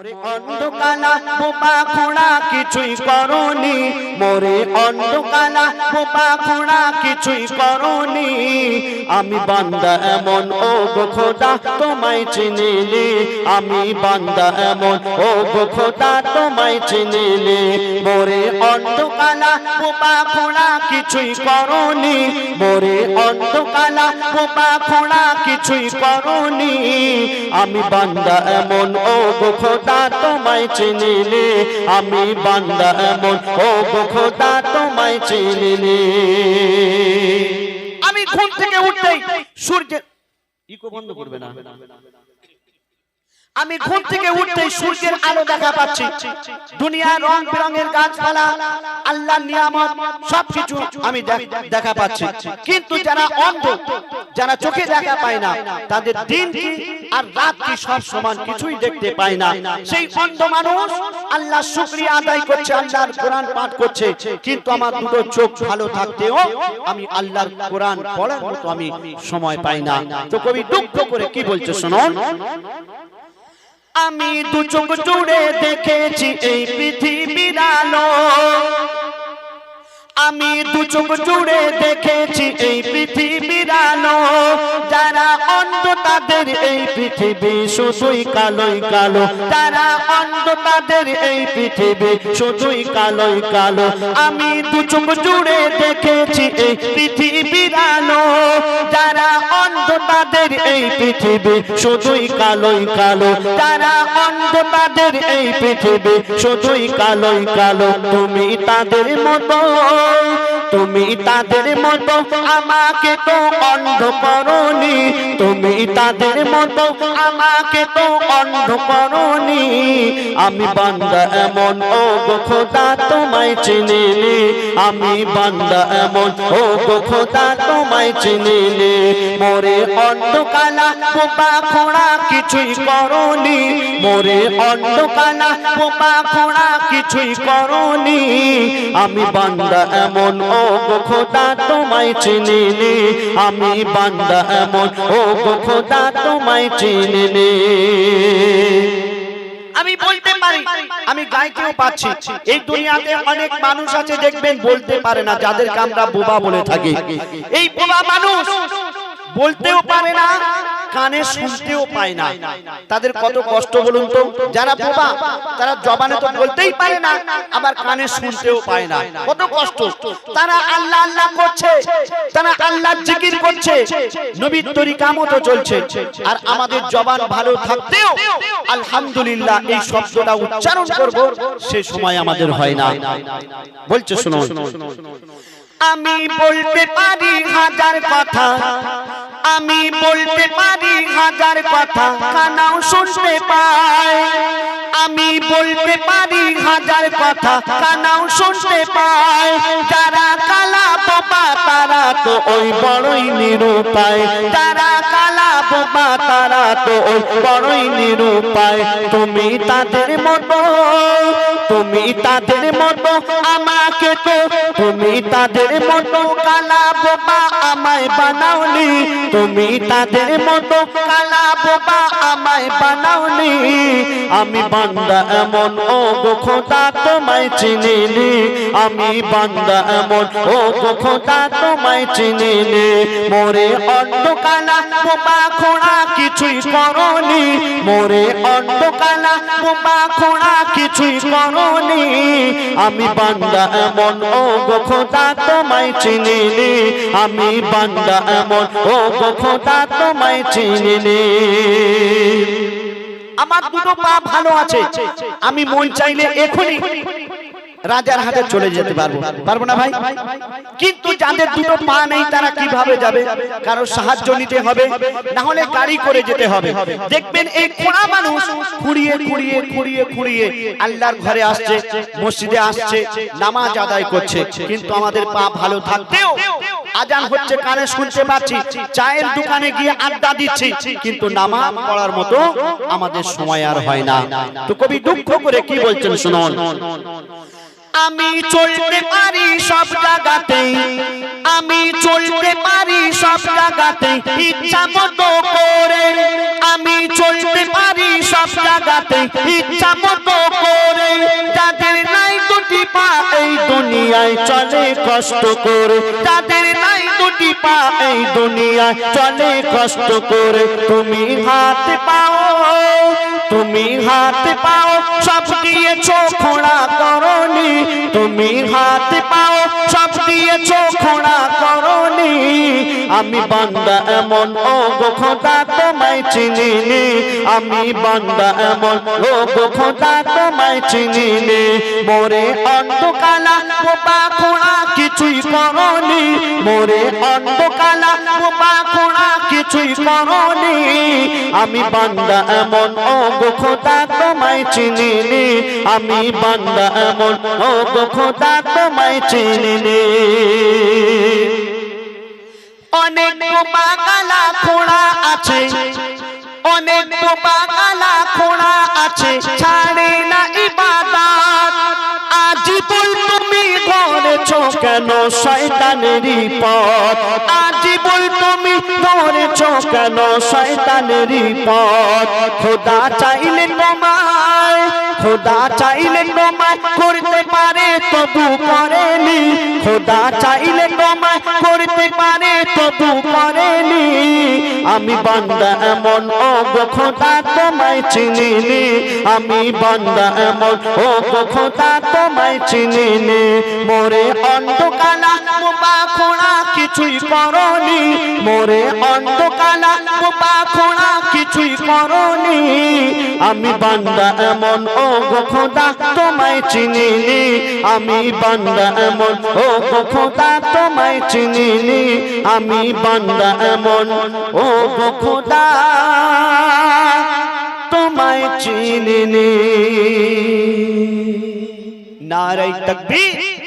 অন্ধকালা বোমা খোঁড়া কিছুই করনি। মোরে অন্ধকালা, বোবা খোড়া কিছুই করনি। আমি বান্দা এমন ও গো খোদা, তোমায় চিনিনি আমি বান্দা এমন ও গো খোদা, তোমায় চিনিনি মোরে অন্ধকালা, বোবা খোড়া কিছুই করনি। মোরে অন্ধকালা, বোবা খোড়া কিছুই করনি। আমি বান্দা এমন ও গো খোদা, তোমায় চিনিনি আমি বান্দা এমন ও খোদা তোমায় চিনিনি। আমি ঘুম থেকে উঠতেই সূর্যের ইকো বন্ধ করবে না। আমি ঘুম থেকে উঠতেই সূর্যের আলো দেখা পাচ্ছি। দুনিয়ার রং বেরঙের গাছপালা, আল্লাহর নিয়ামত, সবকিছু আমি দেখা পাচ্ছি। কিন্তু যারা অন্ধ, যারা চোখে দেখা পায় না, তাদের দিন কি আর রাত কি সব সমান কিছুই দেখতে পায় না। সেই অন্ধ মানুষ আল্লাহ শুকরিয়া আদায় করছে, আল্লাহর কোরআন পাঠ করছে। কিন্তু আমার দুটো চোখ ভালো থাকতেও আমি আল্লাহর কোরআন পড়ার মতো আমি সময় পাই না। তো কবি দুঃখ করে কি বলছে শুনুন আমি দু চোখ জুড়ে দেখেছি এই পৃথিবীর আলো। আমি দু চোখ জুড়ে দেখেছি এই পৃথিবীর আলো। যারা অন্ধ, তাদের এই পৃথিবী শুধুই কালোই কালো। যারা অন্ধ, তাদের এই পৃথিবী শুধুই কালোই কালো। আমি দু চোখ জুড়ে দেখেছি এই পৃথিবীর আলো। যারা অন্ধ, তাদের এই পৃথিবী শুধুই কালোই কালো। যারা অন্ধ, তাদের এই পৃথিবী শুধুই কালোই কালো। তুমি তাদের মতো। Oh! তুমি তাদের মতো আমাকে তো অন্ধ করনি। তুমি তাদের মতো আমাকে তো অন্ধ করনি। আমি বান্দা এমন ও খোদা তোমায় চিনিনি। আমি বান্দা এমন ও খোদা তোমায় চিনিনি। মোরে অন্ধকালা বোবা খোড়া কিছুই করনি। মোরে অন্ধকালা বোবা খোড়া কিছুই করনি। আমি বান্দা এমন ও গো খোদা, তোমায় চিনিনি। আমি বান্দা এমন। ও খোদা, তোমায় চিনিনি। আমি বলতে পারি, আমি গাইতেও পাচ্ছি এই দুনিয়াতে অনেক মানুষ আছে, দেখবেন বলতে পারে না, যাদেরকে আমরা বোবা বলে থাকি। এই বোবা মানুষ বলতেও পারে না কানে শুনতেও পায় না। তাদের কত কষ্ট বলুন তো? যারা বোবা তারা জবানে তো বলতেই পারে না আবার কানে শুনতেও পায় না। কত কষ্ট। তারা আল্লাহ আল্লাহ করছে। তারা আল্লাহ জিকির করছে। নবীর তরিকা মতো চলছে। আর আমাদের জবান ভালো থাকতেও আলহামদুলিল্লাহ এই শব্দটা উচ্চারণ করব। সে সময় আমাদের হয় না। বলছে শুনুন। আমি বলতে পারি হাজার কথা। আমি বলতে পারি হাজার কথা, কানাও শুনতে পায়। আমি বলতে পারি হাজার কথা, কানাও শুনতে পায়। যারা কালা বাবা, তারা তো ওই বড়ই নিরুপায়। যারা কালা বাবা তারা তো ওই বড়ই নিরুপায়। তুমি তাদের মতো, তুমি তাদের মতো আমাকে তো, তুমি তাদের মতো কালা বোবা আমায় বানাওনি। তুমি তাদের মতো কালা বোবা আমায় বানাওনি। আমি বান্দা এমন ও গো খোদা তোমায় চিনিনি। আমি বান্দা এমন ও গো খোদা তোমায় চিনিনি মোরে অন্য কালা বোবা খোড়া কিছুই করনি। মোরে অন্য কালা বোবা খোড়া কিছুই করনি। আমি বান্দা এমন, ও গো খোদা তোমায় চিনিনি। আমি বান্দা এমন, ও গো খোদা তোমায় চিনিনি। আমার দুটো পা ভালো আছে। আমি মন চাইলে এখনই রাজার হাতে চলে যেতে পারব। পারব না ভাই? কিন্তু যাদের দুটো পা নেই তারা কীভাবে যাবে? কারও সাহায্য নিতে হবে না হলে গাড়ি করে যেতে হবে। দেখবেন এই খোঁড়া মানুষ খুঁড়িয়ে খুঁড়িয়ে খুঁড়িয়ে খুঁড়িয়ে আল্লাহর ঘরে আসছে মসজিদে আসছে নামাজ আদায় করছে। কিন্তু আমাদের পা ভালো থাকতেও আজান হচ্ছে কানে শুনতে পাচ্ছি চায়ের দোকানে গিয়ে আড্ডা দিচ্ছি কিন্তু নামাজ পড়ার মতো আমাদের সময় আর হয় না। তো কবি দুঃখ করে কি বলছেন শুনুন আমি চলতে পারি সব জায়গাতে আমি চলতে পারি সব জায়গাতে ইচ্ছা মতো করে। আমি চলতে পারি সব জায়গাতে ইচ্ছা মতো করে। যাদের নাই দুটি পা এই দুনিয়ায় চলে কষ্ট করে। যাদের নাই দুটি পা এই দুনিয়ায় চলে কষ্ট করে। তুমি হাত পাও, তুমি হাত পাও। সব দিয়েছ খোঁড়া করনি তুমি হাত পাও, সব দিয়েছ খোঁড়া করনি। আমি বান্দা এমন ও খোদা তোমায় চিনিনি। আমি বান্দা এমন ও খোদা তোমায় চিনিনি। মোরে অন্ধকালা, বোবা খোঁড়া কিছুই করনি। মোরে অন্ধকালা, বোবা খোঁড়া কিছুই করনি। আমি বান্দা এমন ও খোদা তোমায় চিনিনি। আমি বান্দা এমন ও খোদা তোমায় চিনিনি অনেক বাগালা খোঁড়া আছে, অনেক বাগালা খোঁড়া আছে, ছাড়ে না ইবাদত। বল তুমি ধরেছ কেন শয়তানেরই পথ? আজ বল তুমি ধরেছ কেন শয়তানেরই পথ? খোদা চাইলে তোমায় খোদা চাইলে তোমায় করতে পারে, তবু করেনি। খোদা চাইলে তোমায় করতে পারে, তবু করেনি। আমি বান্দা এমন, ও খোদা তোমায় চিনিনি। আমি বান্দা এমন, ও খোদা তোমায় চিনিনি। মোরে অন্ধকালা মোবা খোঁড়া কিছুই করনি। মোরে অন্ধকালা খোঁড়া কিছুই করনি। আমি বান্দা এমন ও খোদা, তোমায় চিনিনি। আমি বান্দা এমন ও খোদা, তোমায় চিনিনি। আমি বান্দা এমন ও খোদা, তোমায় চিনিনি। নারাই তকবীর।